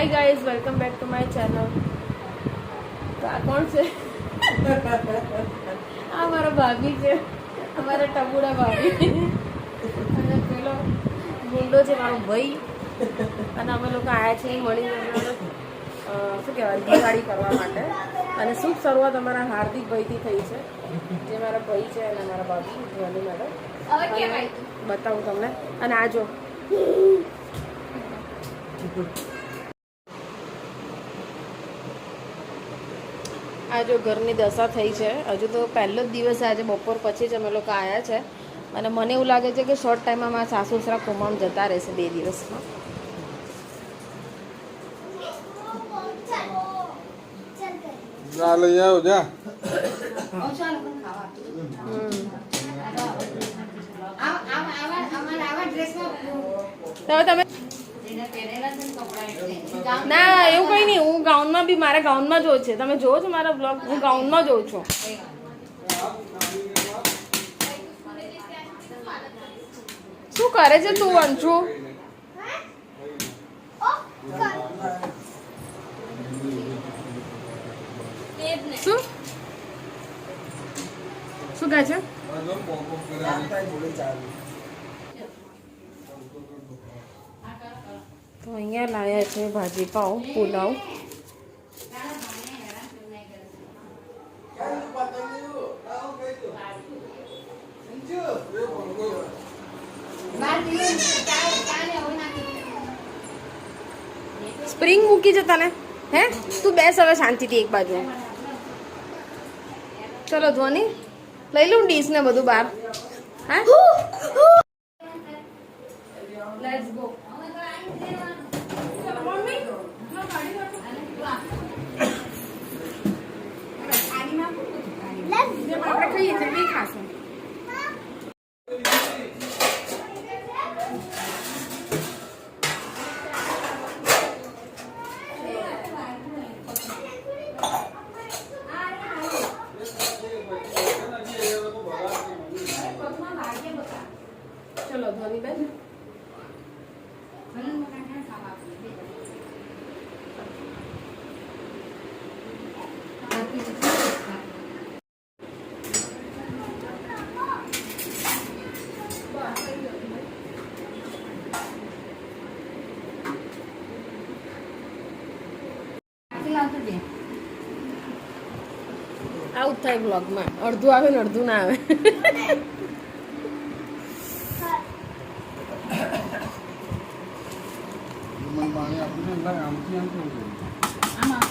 Hi guys welcome back to my channel તો આ કોણ છે? આ મારા ભાભી છે. અમારા ટબુડા ભાભી. અને પેલો ગુંડો છે મારો ભાઈ. અને અમે લોકો આવ્યા છીએ મળીને શું કહેવાય દિવાળી કરવા માટે. અને શુભ શરૂઆત અમારા હાર્દિક ભાઈથી થઈ છે જે મારા ભાઈ છે અને મારા ભાભી ધ્વની મેડમ બતાવું તમને. અને આ જો. આ જો ઘરની દશા થઈ છે હજુ તો પહેલો જ દિવસ આજે બપોર પછી જ અમે લોકો આવ્યા છે. અને મને એવું લાગે છે કે શોર્ટ ટાઈમમાં મારા સાસુ સસરા કુમામ જતા રહેશે બે દિવસમાં. તમે ના એવું કંઈ નહીં હું ગાઉનમાં બી મારા ગાઉનમાં જોઉં છે. તમે જોવો છો મારા બ્લોગ હું ગાઉનમાં જોઉં છું. શું કરે છે તું અંશુ શું? શું કહે છે? તો અહીંયા લાવ્યા છે ભાજી પાવ પુલાવ. સ્પ્રિંગ મૂકી છે તને? હે? તું બેસ હવે શાંતિથી એક બાજુ. ચલો ધ્વની. લઈ લઉં ડીશ ને બધું બહાર. હા? ચલો ધ્વની બેન? આવું થાય બ્લોગમાં અડધું આવે ને અડધું ના આવે. குடும்பம் பாங்க அப்படின்னு முக்கியம் ஆமாம்